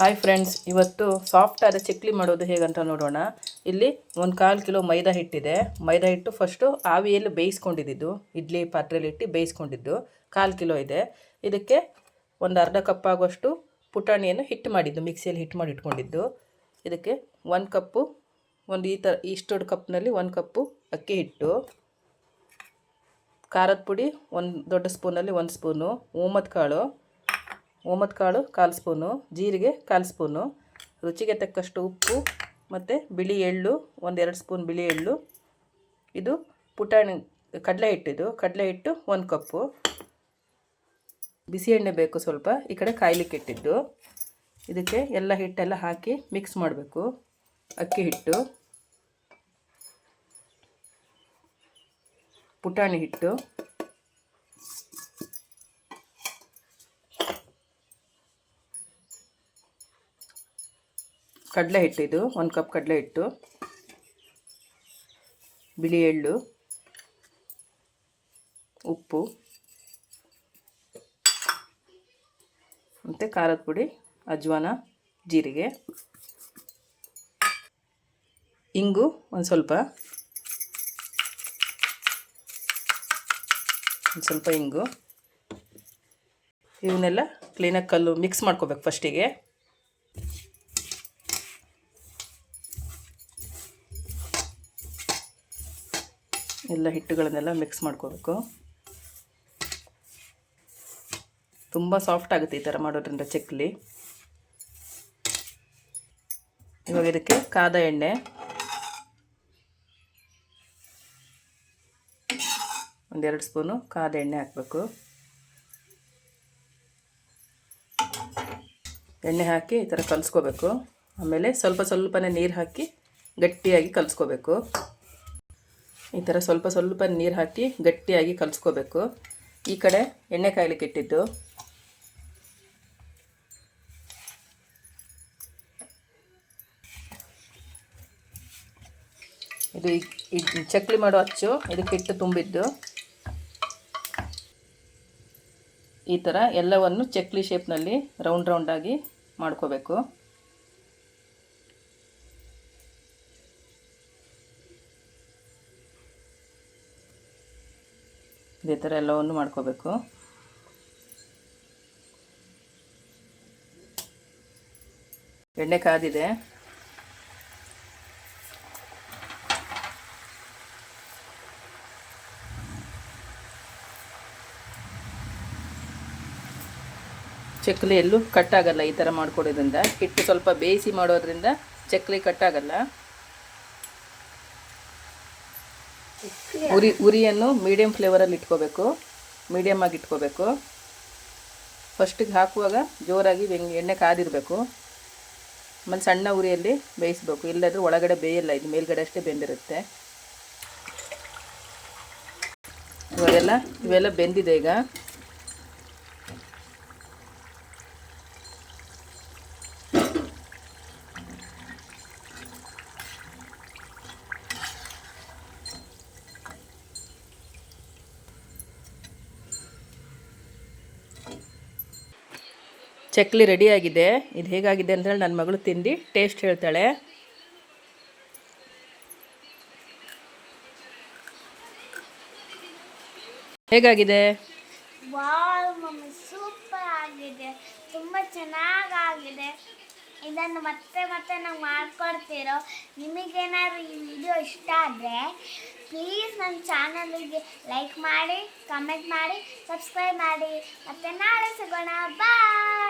Hi friends ಇವತ್ತು soft ಆದ ಚಕ್ಲಿ ಮಾಡೋದು ಹೇಗಂತ ನೋಡೋಣ. ಇಲ್ಲಿ ಒಂದು ಕಾಲು ಕಿಲೋ ಮೈದಾ ಹಿಟ್ಟಿದೆ. ಮೈದಾ ಹಿಟ್ಟು ಫಸ್ಟು ಆವಿಯಲ್ಲಿ ಬೇಯಿಸ್ಕೊಂಡಿದ್ದು. ಇಡ್ಲಿ ಪಾತ್ರೆಯಲ್ಲಿ ಇಟ್ಟು ಬೇಯಿಸ್ಕೊಂಡಿದ್ದು. ಕಾಲು ಕಿಲೋ ಇದೆ. ಇದಕ್ಕೆ ಒಂದು ಅರ್ಧ ಕಪ್ ಆಗುವಷ್ಟು ಪುಟಾಣಿಯನ್ನು ಹಿಟ್ಟು ಮಾಡಿದ್ದು, ಮಿಕ್ಸಿಯಲ್ಲಿ ಹಿಟ್ಟು ಮಾಡಿ ಇಟ್ಕೊಂಡಿದ್ದು. ಇದಕ್ಕೆ ಒಂದು ಕಪ್ಪು, ಒಂದು ಈ ಥರ ಇಷ್ಟು ಕಪ್ನಲ್ಲಿ ಒಂದು ಕಪ್ಪು ಅಕ್ಕಿ ಹಿಟ್ಟು. ಖಾರದ ಪುಡಿ ಒಂದು ದೊಡ್ಡ ಸ್ಪೂನಲ್ಲಿ ಒಂದು ಸ್ಪೂನು ಓಮದ ಕಾಳು ಓಮದ ಕಾಳು ಕಾಲು ಸ್ಪೂನು, ಜೀರಿಗೆ ಕಾಲು ಸ್ಪೂನು, ರುಚಿಗೆ ತಕ್ಕಷ್ಟು ಉಪ್ಪು ಮತ್ತು ಬಿಳಿ ಎಳ್ಳು, ಒಂದೆರಡು ಸ್ಪೂನ್ ಬಿಳಿ ಎಳ್ಳು. ಇದು ಪುಟಾಣಿ, ಕಡಲೆ ಹಿಟ್ಟಿದು. ಕಡಲೆ ಹಿಟ್ಟು ಒಂದು ಕಪ್ಪು. ಬಿಸಿ ಎಣ್ಣೆ ಬೇಕು ಸ್ವಲ್ಪ. ಈ ಕಡೆ ಕಾಯ್ಲಿಕ್ಕೆ ಇಟ್ಟಿದ್ದು. ಇದಕ್ಕೆ ಎಲ್ಲ ಹಿಟ್ಟೆಲ್ಲ ಹಾಕಿ ಮಿಕ್ಸ್ ಮಾಡಬೇಕು. ಅಕ್ಕಿ ಹಿಟ್ಟು, ಪುಟಾಣಿ ಹಿಟ್ಟು. ಕಡಲೆ ಹಿಟ್ಟಿದು ಒಂದು ಕಪ್ ಕಡಲೆ ಹಿಟ್ಟು, ಬಿಳಿ ಎಳ್ಳು, ಉಪ್ಪು, ಮತ್ತು ಖಾರದ ಪುಡಿ, ಅಜ್ವಾನ, ಜೀರಿಗೆ, ಇಂಗು ಒಂದು ಸ್ವಲ್ಪ ಒಂದು ಸ್ವಲ್ಪ ಇಂಗು. ಇವನ್ನೆಲ್ಲ ಕ್ಲೀನಾಗಿ ಕಲ್ಲು ಮಿಕ್ಸ್ ಮಾಡ್ಕೋಬೇಕು ಫಸ್ಟಿಗೆ ಎಲ್ಲ ಹಿಟ್ಟುಗಳನ್ನೆಲ್ಲ ಮಿಕ್ಸ್ ಮಾಡ್ಕೋಬೇಕು. ತುಂಬ ಸಾಫ್ಟ್ ಆಗುತ್ತೆ ಈ ಥರ ಮಾಡೋದ್ರಿಂದ ಚಕ್ಲಿ. ಇವಾಗ ಇದಕ್ಕೆ ಕಾದ ಎಣ್ಣೆ. ಒಂದೆರಡು ಸ್ಪೂನು ಕಾದ ಎಣ್ಣೆ ಹಾಕಬೇಕು. ಎಣ್ಣೆ ಹಾಕಿ ಈ ಥರ ಕಲಿಸ್ಕೋಬೇಕು. ಆಮೇಲೆ ಸ್ವಲ್ಪ ಸ್ವಲ್ಪನೇ ನೀರು ಹಾಕಿ ಗಟ್ಟಿಯಾಗಿ ಕಲಿಸ್ಕೋಬೇಕು. ಈ ಥರ ಸ್ವಲ್ಪ ಸ್ವಲ್ಪ ನೀರು ಹಾಕಿ ಗಟ್ಟಿಯಾಗಿ ಕಲಿಸ್ಕೋಬೇಕು. ಈ ಕಡೆ ಎಣ್ಣೆ ಕಾಯ್ಲಿಕ್ಕೆ ಇಟ್ಟಿದ್ದು. ಇದು ಚಕ್ಲಿ ಮಾಡೋ ಅಚ್ಚು, ಇದಕ್ಕೆ ಇಟ್ಟು ತುಂಬಿದ್ದು. ಈ ಥರ ಎಲ್ಲವನ್ನು ಚಕ್ಲಿ ಶೇಪ್ನಲ್ಲಿ ರೌಂಡ್ ರೌಂಡಾಗಿ ಮಾಡ್ಕೋಬೇಕು. ಇದೇ ಥರ ಎಲ್ಲವನ್ನು ಮಾಡ್ಕೋಬೇಕು. ಎಣ್ಣೆ ಕಾದಿದೆ. ಚಕ್ಲಿ ಎಲ್ಲೂ ಕಟ್ಟಾಗಲ್ಲ ಈ ಥರ ಮಾಡ್ಕೊಡೋದ್ರಿಂದ. ಹಿಟ್ಟು ಸ್ವಲ್ಪ ಬೇಯಿಸಿ ಮಾಡೋದ್ರಿಂದ ಚಕ್ಲಿ ಕಟ್ಟಾಗಲ್ಲ ಉರಿ, ಉರಿಯನ್ನು ಮೀಡಿಯಮ್ ಫ್ಲೇವರಲ್ಲಿ ಇಟ್ಕೋಬೇಕು. ಮೀಡಿಯಮ್ ಆಗಿ ಇಟ್ಕೋಬೇಕು. ಫಸ್ಟಿಗೆ ಹಾಕುವಾಗ ಜೋರಾಗಿ ಎಣ್ಣೆ ಕಾದಿರಬೇಕು. ಆಮೇಲೆ ಸಣ್ಣ ಉರಿಯಲ್ಲಿ ಬೇಯಿಸಬೇಕು. ಇಲ್ಲದ್ರೆ ಒಳಗಡೆ ಬೇಯಲ್ಲ, ಇದು ಮೇಲ್ಗಡೆ ಅಷ್ಟೇ ಬೆಂದಿರುತ್ತೆ. ಇವಾಗೆಲ್ಲ ಇವೆಲ್ಲ ಬೆಂದಿದೆ ಈಗ. ಚಕ್ಲಿ ರೆಡಿಯಾಗಿದೆ ಇದು ಹೇಗಾಗಿದೆ ಅಂತ ಹೇಳಿ ನನ್ನ ಮಗಳು ತಿಂದು ಟೇಸ್ಟ್ ಹೇಳ್ತಾಳೆ. ಹೇಗಾಗಿದೆ? ಸೂಪರ್ ಆಗಿದೆ. ತುಂಬ ಚೆನ್ನಾಗಾಗಿದೆ. ಇದನ್ನು ಮತ್ತೆ ಮತ್ತೆ ನಾವು ಮಾಡ್ಕೊಡ್ತಿರೋ ನಿಮಗೇನಾದ್ರೂ ಈ ವಿಡಿಯೋ ಇಷ್ಟ ಆದರೆ ಪ್ಲೀಸ್ ನನ್ನ ಚಾನಲಿಗೆ ಲೈಕ್ ಮಾಡಿ ಕಮೆಂಟ್ ಮಾಡಿ ಸಬ್ಸ್ಕ್ರೈಬ್ ಮಾಡಿ. ಮತ್ತು ನಾಳೆ ಸಿಗೋಣ. ಬಾಯ್